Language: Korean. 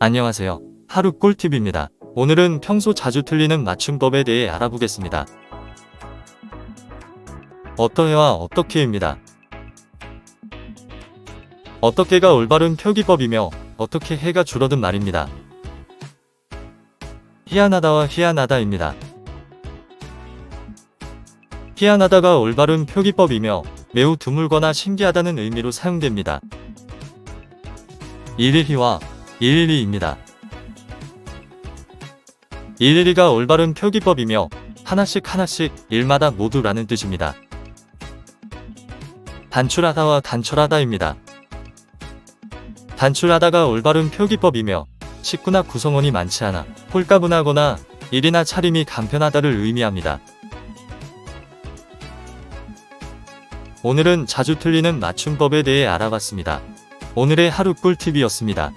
안녕하세요. 하루 꿀팁입니다. 오늘은 평소 자주 틀리는 맞춤법에 대해 알아보겠습니다. 어떠해와 어떻게입니다. 어떻게가 올바른 표기법이며 어떻게 해가 줄어든 말입니다. 희한하다와 희한하다입니다. 희한하다가 올바른 표기법이며 매우 드물거나 신기하다는 의미로 사용됩니다. 일일이와 일일이입니다. 일일이가 올바른 표기법이며 하나씩 하나씩 일마다 모두라는 뜻입니다. 단출하다와 단철하다입니다. 단출하다가 올바른 표기법이며 식구나 구성원이 많지 않아 홀가분하거나 일이나 차림이 간편하다를 의미합니다. 오늘은 자주 틀리는 맞춤법에 대해 알아봤습니다. 오늘의 하루 꿀팁이었습니다.